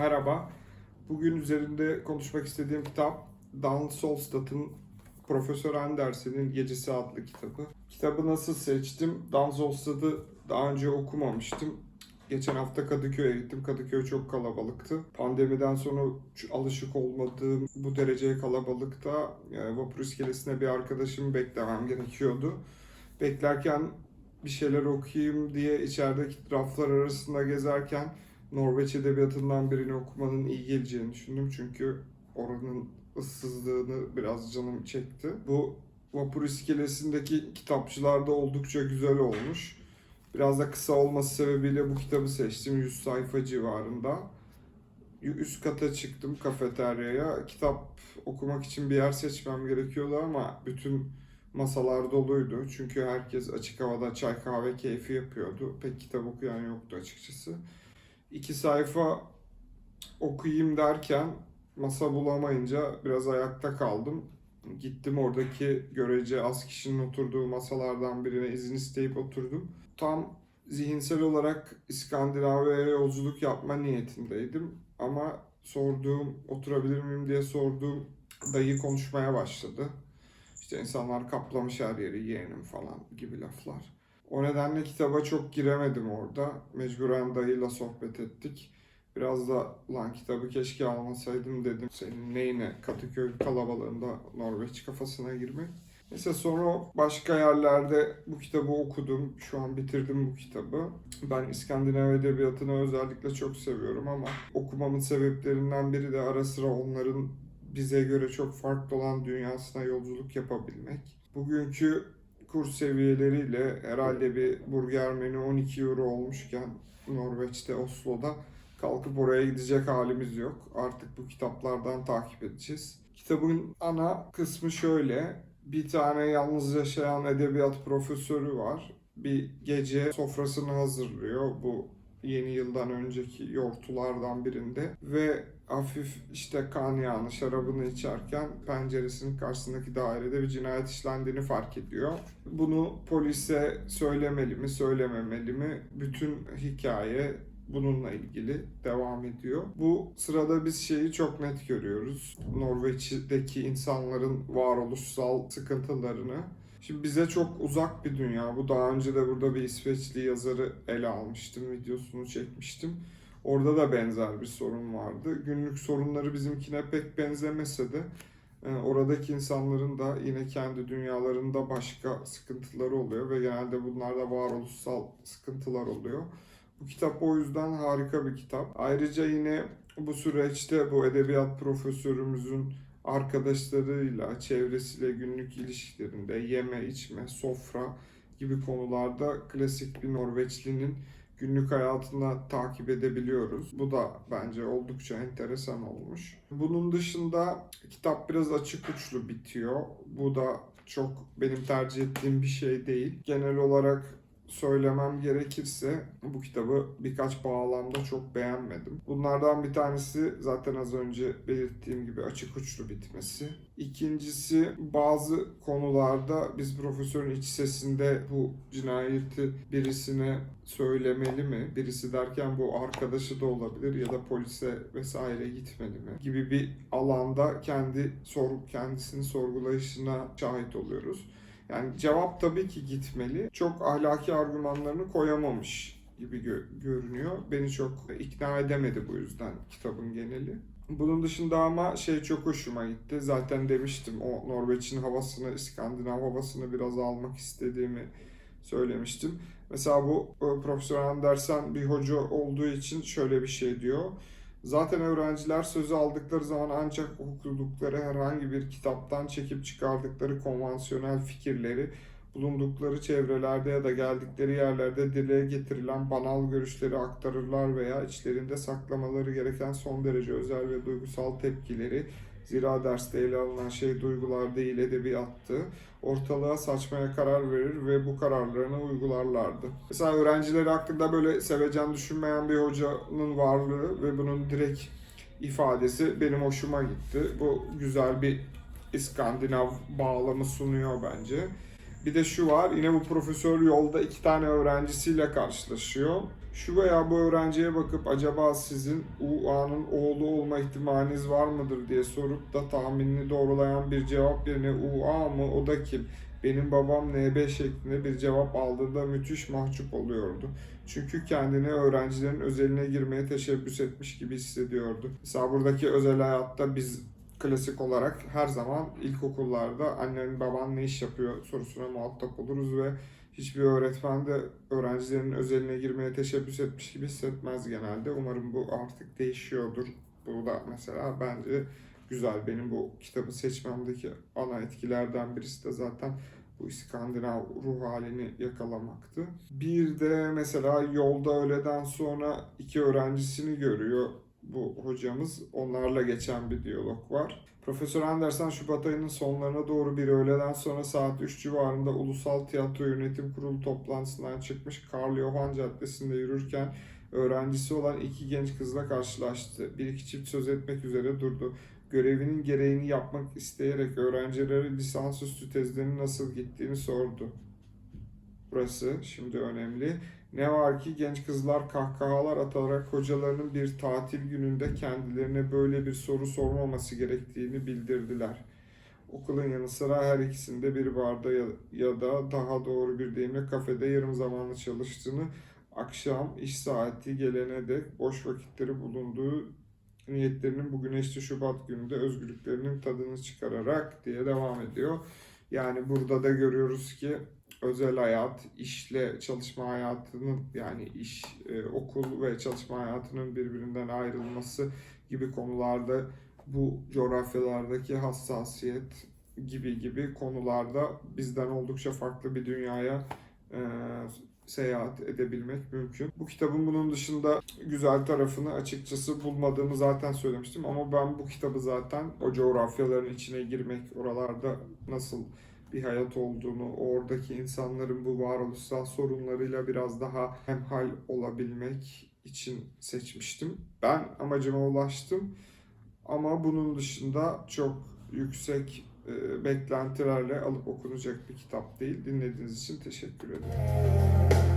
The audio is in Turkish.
Merhaba. Bugün üzerinde konuşmak istediğim kitap Dan Solstad'ın Profesör Andersen'in Gecesi adlı kitabı. Kitabı nasıl seçtim? Dan Solstad'ı daha önce okumamıştım. Geçen hafta Kadıköy'e gittim. Kadıköy çok kalabalıktı. Pandemiden sonra alışık olmadığım bu dereceye kalabalıkta e, vapur iskelesine bir arkadaşımı beklemem gerekiyordu. Beklerken bir şeyler okuyayım diye içerideki raflar arasında gezerken Norveç edebiyatından birini okumanın iyi geleceğini düşündüm. Çünkü oranın ıssızlığını biraz canım çekti. Bu vapur iskelesindeki kitapçılarda oldukça güzel olmuş. Biraz da kısa olması sebebiyle bu kitabı seçtim. 100 sayfa civarında. Üst kata çıktım kafeteryaya. Kitap okumak için bir yer seçmem gerekiyordu ama bütün masalar doluydu. Çünkü herkes açık havada çay kahve keyfi yapıyordu. Pek kitap okuyan yoktu açıkçası. İki sayfa okuyayım derken masa bulamayınca biraz ayakta kaldım. Gittim oradaki görece az kişinin oturduğu masalardan birine izin isteyip oturdum. Tam zihinsel olarak İskandinavya'ya yolculuk yapma niyetindeydim. Ama sorduğum, oturabilir miyim diye sorduğum dayı konuşmaya başladı. İşte insanlar kaplamış her yeri yeğenim falan gibi laflar. O nedenle kitaba çok giremedim orada. Mecburen dayıyla sohbet ettik. Biraz da lan kitabı keşke almasaydım dedim. Senin neyine Kadıköy kalabalığında Norveç kafasına girmek. Neyse sonra başka yerlerde bu kitabı okudum. Şu an bitirdim bu kitabı. Ben İskandinav edebiyatını özellikle çok seviyorum ama okumamın sebeplerinden biri de ara sıra onların bize göre çok farklı olan dünyasına yolculuk yapabilmek. Bugünkü kur seviyeleriyle herhalde bir burger menü 12 euro olmuşken Norveç'te Oslo'da kalkıp oraya gidecek halimiz yok. Artık bu kitaplardan takip edeceğiz. Kitabın ana kısmı şöyle. Bir tane yalnız yaşayan edebiyat profesörü var. Bir gece sofrasını hazırlıyor bu yeni yıldan önceki yortulardan birinde ve hafif işte kan yağını, şarabını içerken penceresinin karşısındaki dairede bir cinayet işlendiğini fark ediyor. Bunu polise söylemeli mi, söylememeli mi? Bütün hikaye bununla ilgili devam ediyor. Bu sırada biz şeyi çok net görüyoruz. Norveç'teki insanların varoluşsal sıkıntılarını. Şimdi bize çok uzak bir dünya. Bu daha önce de burada bir İsveçli yazarı ele almıştım, videosunu çekmiştim. Orada da benzer bir sorun vardı. Günlük sorunları bizimkine pek benzemese de e, oradaki insanların da yine kendi dünyalarında başka sıkıntıları oluyor ve genelde bunlar da varoluşsal sıkıntılar oluyor. Bu kitap o yüzden harika bir kitap. Ayrıca yine bu süreçte bu edebiyat profesörümüzün arkadaşlarıyla, çevresiyle günlük ilişkilerinde yeme, içme, sofra gibi konularda klasik bir Norveçlinin günlük hayatını takip edebiliyoruz. Bu da bence oldukça enteresan olmuş. Bunun dışında kitap biraz açık uçlu bitiyor. Bu da çok benim tercih ettiğim bir şey değil. Genel olarak söylemem gerekirse bu kitabı birkaç bağlamda çok beğenmedim. Bunlardan bir tanesi zaten az önce belirttiğim gibi açık uçlu bitmesi. İkincisi bazı konularda biz profesörün iç sesinde bu cinayeti birisine söylemeli mi? Birisi derken bu arkadaşı da olabilir ya da polise vesaire gitmeli mi? Gibi bir alanda kendi sor kendisini sorgulayışına şahit oluyoruz. Yani cevap tabii ki gitmeli. Çok ahlaki argümanlarını koyamamış gibi gö- görünüyor. Beni çok ikna edemedi bu yüzden kitabın geneli. Bunun dışında ama şey çok hoşuma gitti. Zaten demiştim o Norveç'in havasını, İskandinav havasını biraz almak istediğimi söylemiştim. Mesela bu e, Profesör Andersen bir hoca olduğu için şöyle bir şey diyor. Zaten öğrenciler sözü aldıkları zaman ancak okudukları herhangi bir kitaptan çekip çıkardıkları konvansiyonel fikirleri bulundukları çevrelerde ya da geldikleri yerlerde dile getirilen banal görüşleri aktarırlar veya içlerinde saklamaları gereken son derece özel ve duygusal tepkileri zira derste ele alınan şey duygular değil edebiyattı. Ortalığa saçmaya karar verir ve bu kararlarını uygularlardı. Mesela öğrencileri hakkında böyle sevecen düşünmeyen bir hocanın varlığı ve bunun direkt ifadesi benim hoşuma gitti. Bu güzel bir İskandinav bağlamı sunuyor bence. Bir de şu var, yine bu profesör yolda iki tane öğrencisiyle karşılaşıyor. Şu veya bu öğrenciye bakıp acaba sizin UA'nın oğlu olma ihtimaliniz var mıdır diye sorup da tahminini doğrulayan bir cevap yerine UA mı o da kim? Benim babam NB şeklinde bir cevap aldığında müthiş mahcup oluyordu. Çünkü kendini öğrencilerin özeline girmeye teşebbüs etmiş gibi hissediyordu. Mesela buradaki özel hayatta biz klasik olarak her zaman ilkokullarda annen baban ne iş yapıyor sorusuna muhatap oluruz ve hiçbir öğretmen de öğrencilerin özeline girmeye teşebbüs etmiş gibi hissetmez genelde. Umarım bu artık değişiyordur. Bu da mesela bence güzel. Benim bu kitabı seçmemdeki ana etkilerden birisi de zaten bu İskandinav ruh halini yakalamaktı. Bir de mesela yolda öğleden sonra iki öğrencisini görüyor bu hocamız. Onlarla geçen bir diyalog var. Profesör Andersen Şubat ayının sonlarına doğru bir öğleden sonra saat 3 civarında Ulusal Tiyatro Yönetim Kurulu toplantısından çıkmış Karl Johan Caddesi'nde yürürken öğrencisi olan iki genç kızla karşılaştı. Bir iki çift söz etmek üzere durdu. Görevinin gereğini yapmak isteyerek öğrencilere lisansüstü tezlerinin nasıl gittiğini sordu. Burası şimdi önemli. Ne var ki genç kızlar kahkahalar atarak hocalarının bir tatil gününde kendilerine böyle bir soru sormaması gerektiğini bildirdiler. Okulun yanı sıra her ikisinde bir barda ya, da daha doğru bir deyimle kafede yarım zamanlı çalıştığını, akşam iş saati gelene dek boş vakitleri bulunduğu niyetlerinin bu güneşli Şubat gününde özgürlüklerinin tadını çıkararak diye devam ediyor. Yani burada da görüyoruz ki özel hayat, işle çalışma hayatının yani iş, e, okul ve çalışma hayatının birbirinden ayrılması gibi konularda bu coğrafyalardaki hassasiyet gibi gibi konularda bizden oldukça farklı bir dünyaya e, seyahat edebilmek mümkün. Bu kitabın bunun dışında güzel tarafını açıkçası bulmadığımı zaten söylemiştim ama ben bu kitabı zaten o coğrafyaların içine girmek, oralarda nasıl bir hayat olduğunu, oradaki insanların bu varoluşsal sorunlarıyla biraz daha hemhal olabilmek için seçmiştim. Ben amacıma ulaştım ama bunun dışında çok yüksek e, beklentilerle alıp okunacak bir kitap değil. Dinlediğiniz için teşekkür ederim.